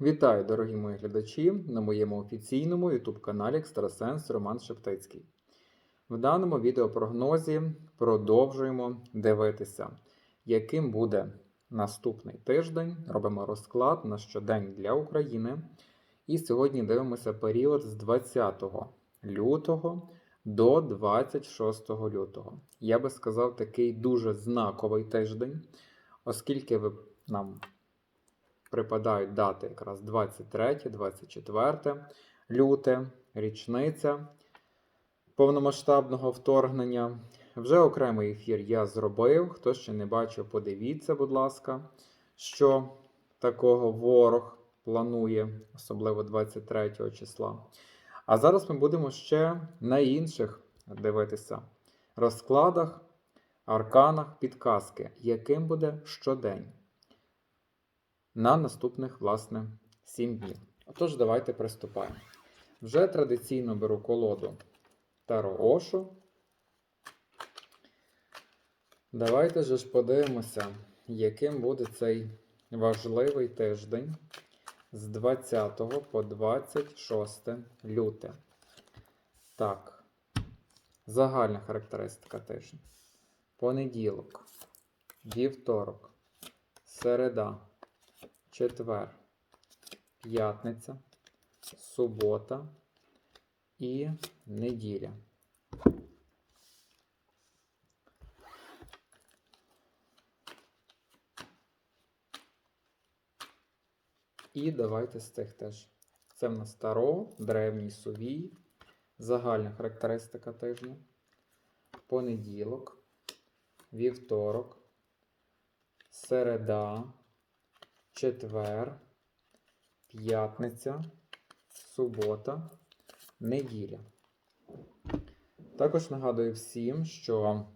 Вітаю, дорогі мої глядачі, на моєму офіційному YouTube каналі Екстрасенс Роман Шептицький. В даному відеопрогнозі продовжуємо дивитися, яким буде наступний тиждень. Робимо розклад на щодень для України. І сьогодні дивимося період з 20 лютого до 26 лютого. Я би сказав, такий дуже знаковий тиждень, оскільки ви нам припадають дати якраз 23, 24 люте, річниця повномасштабного вторгнення. Вже окремий ефір я зробив. Хто ще не бачив, подивіться, будь ласка, що такого ворог планує, особливо 23 числа. А зараз ми будемо ще на інших дивитися розкладах, арканах, підказки, яким буде щодень на наступних, власне, 7 днів. Отож, давайте приступаємо. Вже традиційно беру колоду Таро Ошу. Давайте же ж подивимося, яким буде цей важливий тиждень з 20 по 26 люте. Так, загальна характеристика тижня. Понеділок, вівторок, середа, четвер, п'ятниця, субота і неділя. І давайте з цих теж. Це в нас Таро, древній сувій, загальна характеристика тижня, понеділок, вівторок, середа, четвер, п'ятниця, субота, неділя. Також нагадую всім, що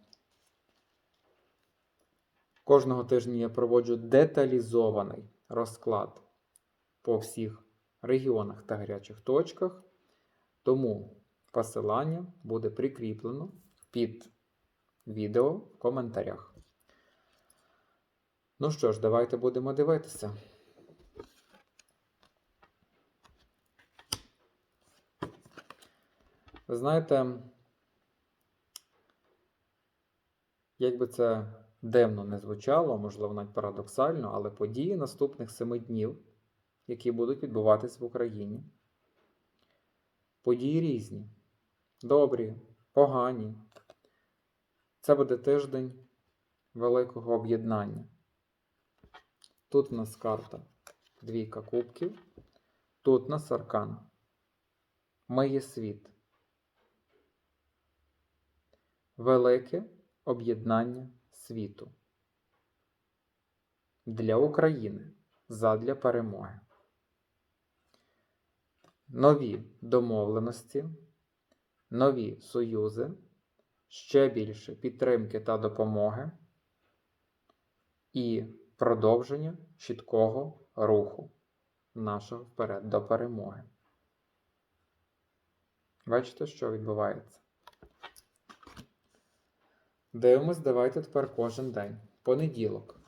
кожного тижня я проводжу деталізований розклад по всіх регіонах та гарячих точках. Тому посилання буде прикріплено під відео в коментарях. Ну що ж, давайте будемо дивитися. Ви знаєте, як би це дивно не звучало, можливо, навіть парадоксально, але події наступних семи днів, які будуть відбуватись в Україні, події різні, добрі, погані. Це буде тиждень великого об'єднання. Тут в нас карта. Двійка кубків, тут в нас аркан. Ми є світ. Велике об'єднання світу. Для України. Задля перемоги. Нові домовленості, нові союзи, ще більше підтримки та допомоги. І продовження чіткого руху нашого вперед до перемоги. Бачите, що відбувається? Дивимось, давайте тепер кожен день. Понеділок.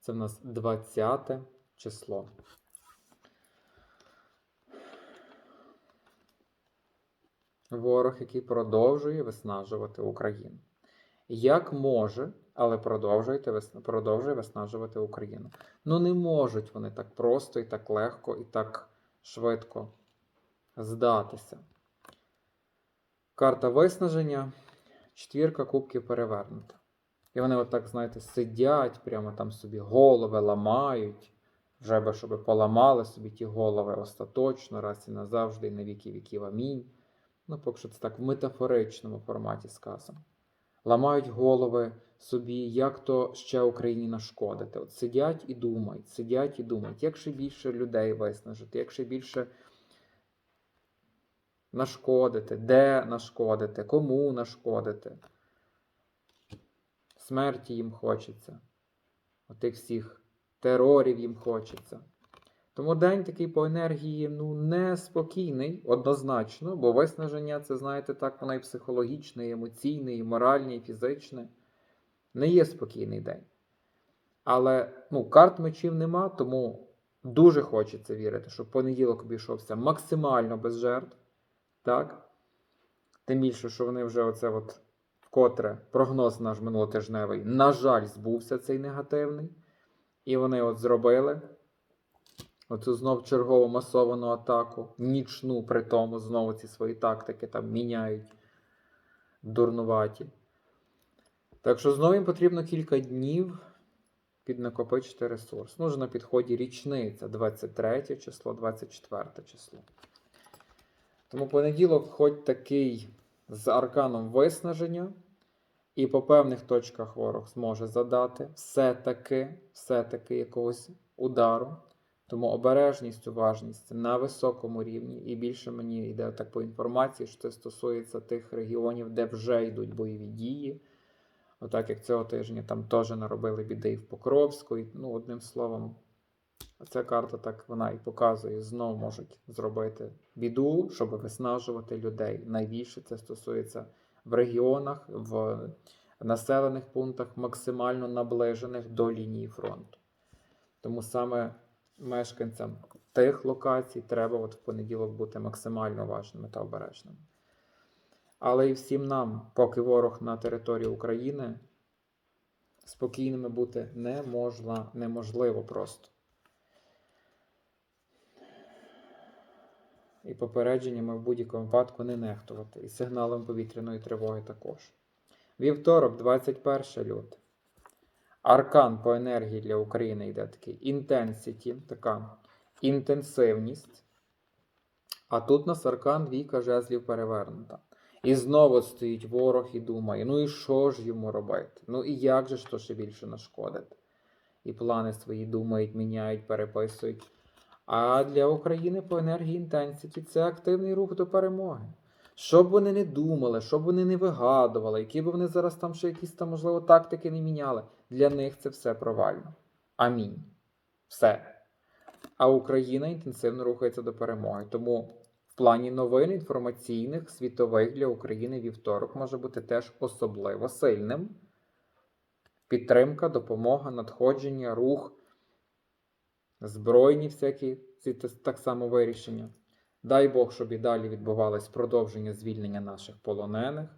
Це в нас 20 число. Ворог, який продовжує виснажувати Україну. Як може, але продовжуєте, продовжує виснажувати Україну. Ну не можуть вони так просто і так легко і так швидко здатися. Карта виснаження, четвірка кубків перевернута. І вони отак, знаєте, сидять, прямо там собі голови ламають, вже би, щоб поламали собі ті голови остаточно, раз і назавжди, і на віки віків амінь. Ну, поки що це так в метафоричному форматі сказано. Ламають голови собі, як то ще Україні нашкодити. От сидять і думають, сидять і думають, як ще більше людей виснажити, як ще більше нашкодити, де нашкодити, кому нашкодити. Смерті їм хочеться. Отих всіх терорів їм хочеться. Тому день такий по енергії ну, неспокійний, однозначно, бо виснаження це, знаєте, так, воно і психологічне, і емоційне, і моральне, і фізичне. Не є спокійний день. Але ну, карт мечів нема, тому дуже хочеться вірити, що понеділок обійшовся максимально без жертв. Так? Тим більше, що вони вже оце от вкотре прогноз наш минулотижневий, на жаль, збувся цей негативний. І вони от зробили оцю знов чергову масовану атаку, нічну, при тому знову ці свої тактики там міняють дурнуваті. Так що знову їм потрібно кілька днів піднакопичити ресурс. Ну, вже на підході річниця, 23 число, 24 число. Тому понеділок, хоч такий з арканом виснаження, і по певних точках ворог зможе задати все-таки, все-таки якогось удару. Тому обережність, уважність на високому рівні, і більше мені йде так по інформації, що це стосується тих регіонів, де вже йдуть бойові дії. Отак як цього тижня там теж наробили біди в Покровську. І, ну, одним словом, ця карта так вона і показує, знову можуть зробити біду, щоб виснажувати людей. Найбільше це стосується в регіонах, в населених пунктах, максимально наближених до лінії фронту. Тому саме мешканцям тих локацій треба от в понеділок бути максимально уважними та обережними. Але і всім нам, поки ворог на території України, спокійними бути не можна, неможливо просто. І попередженнями в будь-якому випадку не нехтувати. І сигналом повітряної тривоги також. Вівторок, 21 лютого. Аркан по енергії для України йде такий intensity, така інтенсивність. А тут у нас аркан двійка жезлів перевернута. І знову стоїть ворог і думає: ну і що ж йому робити? Ну і як же ж то ще більше нашкодити? І плани свої думають, міняють, переписують. А для України по енергії інтенсіті це активний рух до перемоги. Що б вони не думали, що б вони не вигадували, які б вони зараз там ще якісь там, можливо, тактики не міняли, для них це все провально. Амінь. Все. А Україна інтенсивно рухається до перемоги. Тому плані новин інформаційних, світових для України вівторок може бути теж особливо сильним. Підтримка, допомога, надходження, рух, збройні всякі ці так само вирішення. Дай Бог, щоб і далі відбувалось продовження звільнення наших полонених.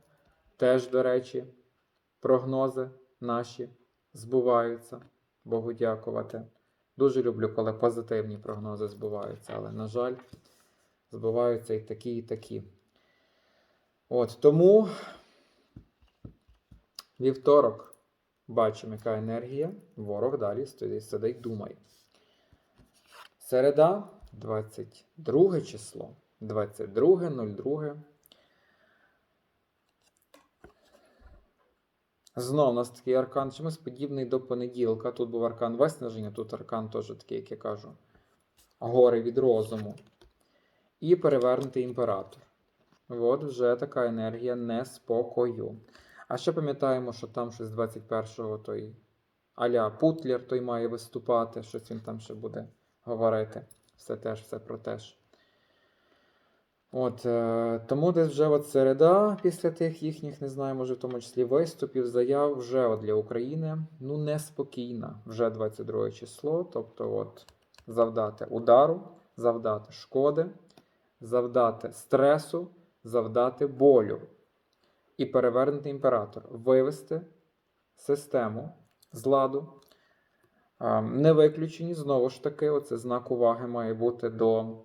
Теж, до речі, прогнози наші збуваються. Богу дякувати. Дуже люблю, коли позитивні прогнози збуваються, але, на жаль, збуваються і такі, і такі. От тому вівторок бачимо, яка енергія. Ворог далі сидить, думає. Середа, 22 число. 22.02. Знов у нас такий аркан чимось подібний до понеділка. Тут був аркан виснаження, тут аркан теж такий, як я кажу, гори від розуму. І перевернутий імператор. От вже така енергія неспокою. А ще пам'ятаємо, що там щось 21-го той Аля Путлер той має виступати, щось він там ще буде говорити. Все теж, все про теж. От, е, тому десь вже от середа, після тих їхніх, не знаю, може, в тому числі виступів, заяв вже от для України ну неспокійна. Вже 22 число. Тобто, от, завдати удару, завдати шкоди, завдати стресу, завдати болю. І перевернути імператор, вивести систему з ладу. Не виключені, знову ж таки, оце знак уваги має бути до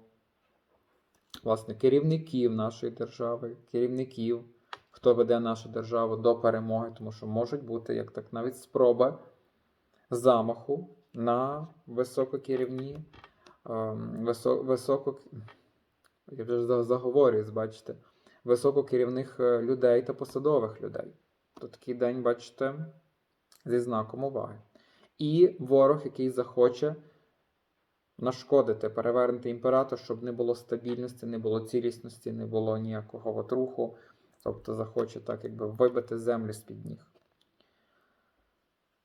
власне, керівників нашої держави, керівників, хто веде нашу державу до перемоги, тому що можуть бути як так навіть спроби замаху на висококерівні, ем, висо, високо, я вже за- заговорююсь, бачите, висококерівних е, людей та посадових людей. То такий день, бачите, зі знаком уваги. І ворог, який захоче нашкодити, перевернути імператор, щоб не було стабільності, не було цілісності, не було ніякого от руху. Тобто захоче так, якби вибити землю з-під ніг.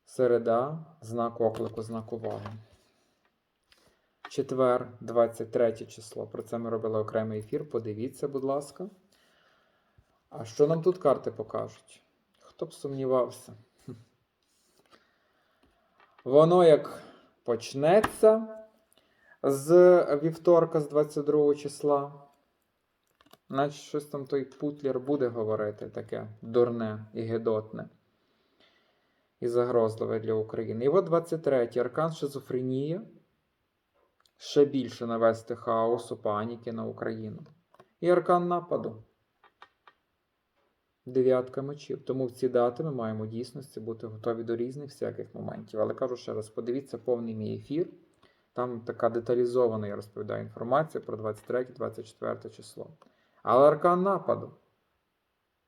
Середа, знак оклику, знак уваги. Четвер, 23 число. Про це ми робили окремий ефір. Подивіться, будь ласка. А що нам тут карти покажуть? Хто б сумнівався? Воно як почнеться з вівторка, з 22 числа. Наче щось там той Путлер буде говорити таке дурне і гидотне. І загрозливе для України. І от 23 аркан шизофренія. Ще більше навести хаосу, паніки на Україну. І аркан нападу. Дев'ятка мечів. Тому в ці дати ми маємо дійсності бути готові до різних всяких моментів. Але кажу ще раз: подивіться повний мій ефір. Там така деталізована я розповідаю інформація про 23-24 число. Але аркан нападу.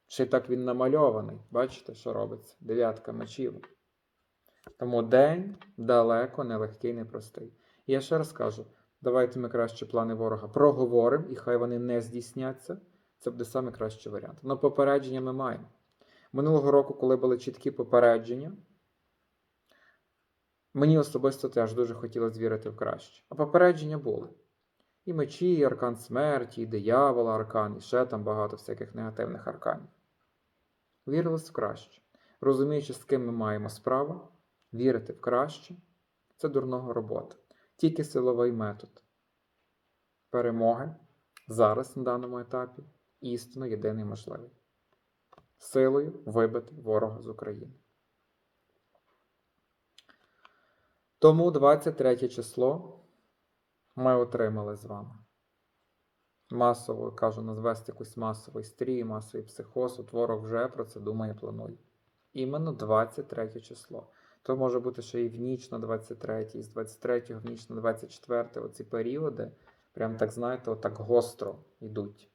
Ще так він намальований. Бачите, що робиться? Дев'ятка мечів. Тому день далеко нелегкий, непростий. Я ще раз кажу: давайте ми краще плани ворога проговоримо, і хай вони не здійсняться. Це буде саме кращий варіант. Ну, попередження ми маємо. Минулого року, коли були чіткі попередження, мені особисто теж дуже хотілося вірити в краще. А попередження були. І мечі, і аркан смерті, і диявола аркан, і ще там багато всяких негативних арканів. Вірилось в краще. Розуміючи, з ким ми маємо справу, вірити в краще це дурного робота. Тільки силовий метод перемоги зараз на даному етапі істинно єдиний можливий. Силою вибити ворога з України. Тому 23 число ми отримали з вами. Масово, кажу, назвести якусь масовий стрій, масовий психоз, от ворог вже про це думає, планує. Іменно 23 число. То може бути ще і в ніч на 23, і з 23 в ніч на 24 оці періоди, прям так, знаєте, отак гостро йдуть.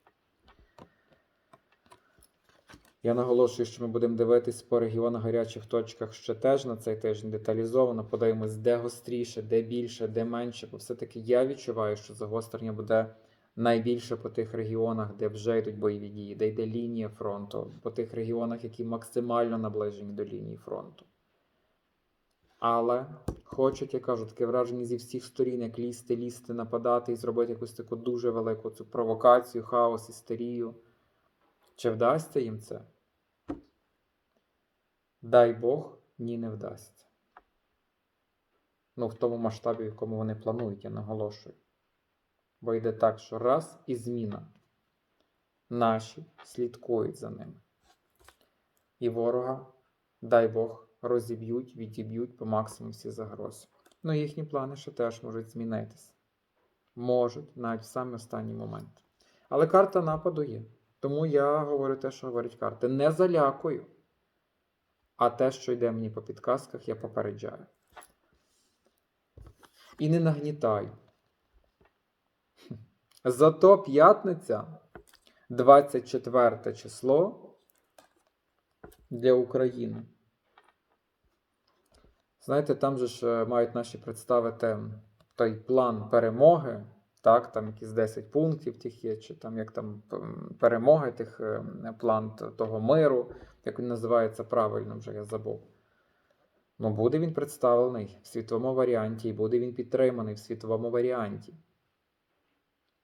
Я наголошую, що ми будемо дивитись по регіонах гарячих точках ще теж на цей тиждень деталізовано. Подивимось, де гостріше, де більше, де менше. Бо все-таки я відчуваю, що загострення буде найбільше по тих регіонах, де вже йдуть бойові дії, де йде лінія фронту, по тих регіонах, які максимально наближені до лінії фронту. Але хочуть, я кажу, таке враження зі всіх сторін, як лізти, лізти, нападати і зробити якусь таку дуже велику цю провокацію, хаос, істерію. Чи вдасться їм це? Дай Бог, ні, не вдасться. Ну, в тому масштабі, в якому вони планують, я наголошую. Бо йде так, що раз і зміна. Наші слідкують за ними. І ворога, дай Бог, розіб'ють, відіб'ють по максимуму всі загрози. Ну, їхні плани ще теж можуть змінитися. Можуть, навіть в самий останній момент. Але карта нападу є. Тому я говорю те, що говорять карти. Не залякую. А те, що йде мені по підказках, я попереджаю. І не нагнітаю. Зато п'ятниця, 24 число для України. Знаєте, там же ж е, мають наші представити той план перемоги. Так, там якісь 10 пунктів тих є, чи там як там перемоги, тих е, план того миру, як він називається правильно, вже я забув. Ну, буде він представлений в світовому варіанті, і буде він підтриманий в світовому варіанті.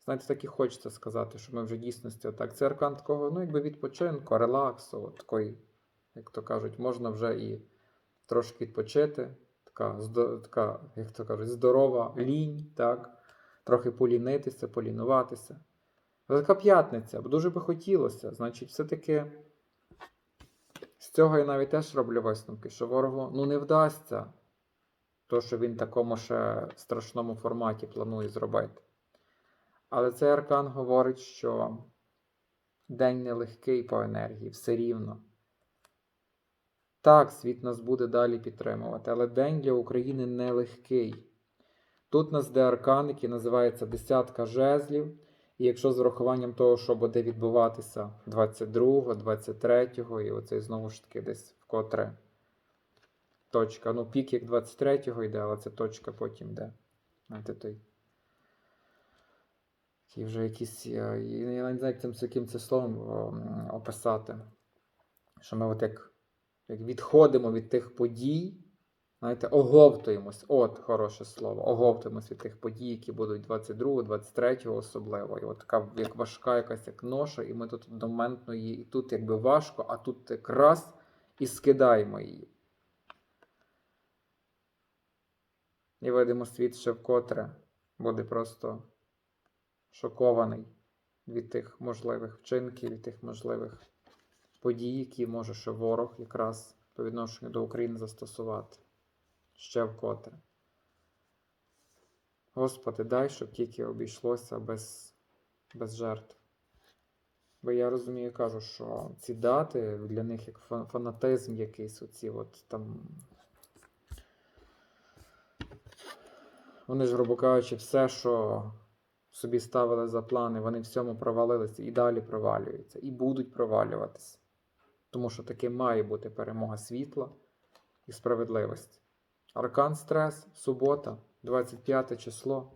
Знаєте, так і хочеться сказати, що ми вже дійсності отак. Це аркан такого, ну, якби відпочинку, релаксу, от такої, як то кажуть, можна вже і трошки відпочити. Така, така як то кажуть, здорова лінь, так? трохи полінитися, полінуватися. Але така п'ятниця, бо дуже би хотілося. Значить, все-таки з цього я навіть теж роблю висновки, що ворогу ну, не вдасться то, що він в такому ще страшному форматі планує зробити. Але цей аркан говорить, що день нелегкий по енергії, все рівно. Так, світ нас буде далі підтримувати, але день для України нелегкий. Тут нас де аркан, який називається десятка жезлів. І якщо з врахуванням того, що буде відбуватися 22, 23 і оцей знову ж таки десь вкотре точка. Ну, пік як 23-го йде, але це точка потім йде. Знаєте, той. Ті вже якісь. Я не знаю, як цим яким словом описати. Що ми от як, як відходимо від тих подій. Знаєте, оговтуємось. От хороше слово. Оговтуємось від тих подій, які будуть 22, 23 особливо. І от така як важка якась як ноша, і ми тут доментно її, і тут якби важко, а тут якраз і скидаємо її. І видимо, світ ще вкотре буде просто шокований від тих можливих вчинків, від тих можливих подій, які може ще ворог якраз по відношенню до України застосувати ще вкотре. Господи, дай, щоб тільки обійшлося без, без жертв. Бо я розумію, кажу, що ці дати для них як фанатизм якийсь, оці от там. Вони ж, грубо кажучи, все, що собі ставили за плани, вони в цьому провалилися і далі провалюються, і будуть провалюватися. Тому що таки має бути перемога світла і справедливості. Аркан стрес, субота, 25 число.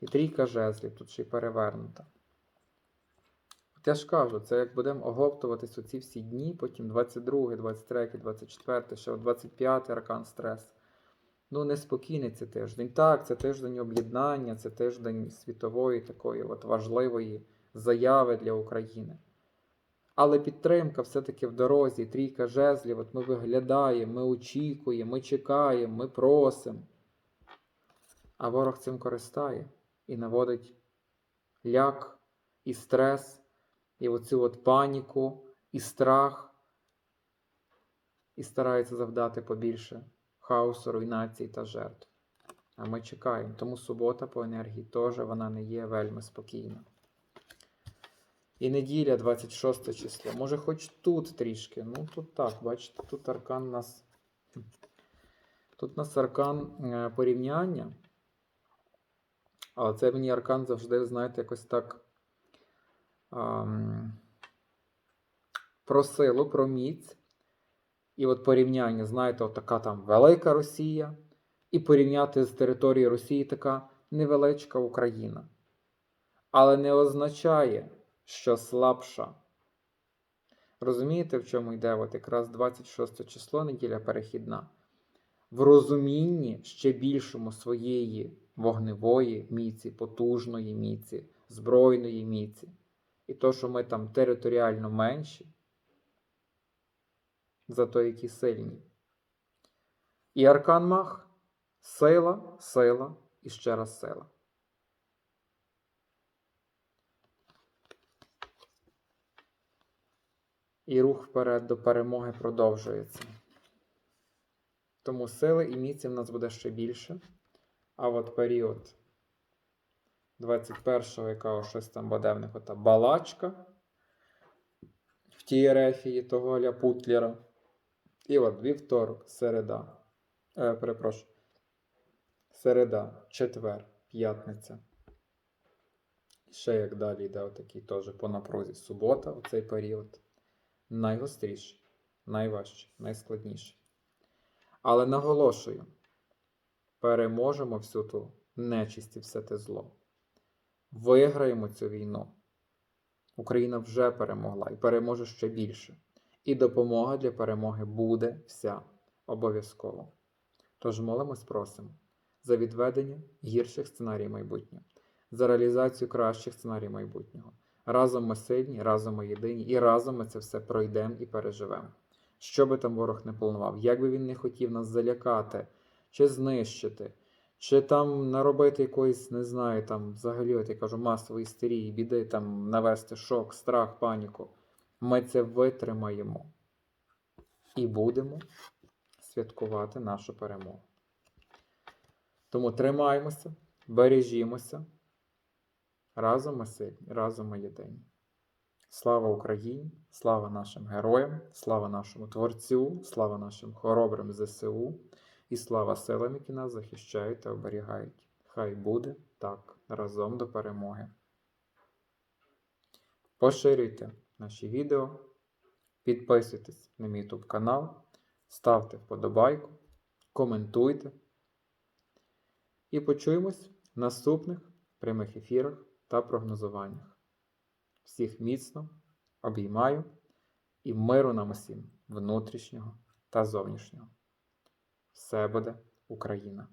І трійка жезлів тут ще й перевернута. От я ж кажу, це як будемо оговтуватись оці всі дні, потім 22, 23, 24, ще от 25 аркан стрес. Ну, неспокійний це тиждень. Так, це тиждень об'єднання, це тиждень світової такої от важливої заяви для України. Але підтримка все-таки в дорозі, трійка жезлів, от ми виглядаємо, ми очікуємо, ми чекаємо, ми просимо. А ворог цим користає і наводить ляк, і стрес, і оцю от паніку, і страх, і старається завдати побільше хаосу, руйнації та жертв. А ми чекаємо. Тому субота по енергії теж вона не є вельми спокійна. І неділя, 26 число. Може, хоч тут трішки. Ну, тут так, бачите, тут аркан нас. Тут нас аркан е, порівняння. Але це мені аркан завжди, знаєте, якось так. ам, про силу, про міць. І от порівняння, знаєте, от така там велика Росія, і порівняти з територією Росії така невеличка Україна. Але не означає, що слабша. Розумієте, в чому йде? От якраз 26 число, неділя перехідна. В розумінні ще більшому своєї вогневої міці, потужної міці, збройної міці. І то, що ми там територіально менші, зато які сильні. І аркан мах сила, сила і ще раз сила. І рух вперед до перемоги продовжується. Тому сили і міці в нас буде ще більше. А от період 21-го, яка щось там буде в них ота балачка в тій ерефії того Ля Путлера. І от вівторок, середа. Е, перепрошую. Середа, четвер, п'ятниця. Ще як далі йде отакий теж по напрузі. Субота, оцей період. Найгостріший, найважчий, найскладніший. Але наголошую: переможемо всю ту нечисть і все те зло. Виграємо цю війну. Україна вже перемогла і переможе ще більше. І допомога для перемоги буде вся обов'язково. Тож молимось, просимо за відведення гірших сценаріїв майбутнього, за реалізацію кращих сценаріїв майбутнього. Разом ми сильні, разом ми єдині, і разом ми це все пройдемо і переживемо. Що би там ворог не планував, як би він не хотів нас залякати, чи знищити, чи там наробити якоїсь, не знаю, там взагалі, от я кажу, масової істерії, біди, там навести шок, страх, паніку. Ми це витримаємо і будемо святкувати нашу перемогу. Тому тримаємося, бережімося. Разом ми сильні, разом ми єдині. Слава Україні, слава нашим героям, слава нашому Творцю, слава нашим хоробрим ЗСУ! І слава силам, які нас захищають та оберігають. Хай буде так. Разом до перемоги. Поширюйте наші відео, підписуйтесь на мій YouTube канал, ставте вподобайку, коментуйте. І почуємось в наступних прямих ефірах та прогнозуваннях. Всіх міцно обіймаю і миру нам усім внутрішнього та зовнішнього. Все буде Україна!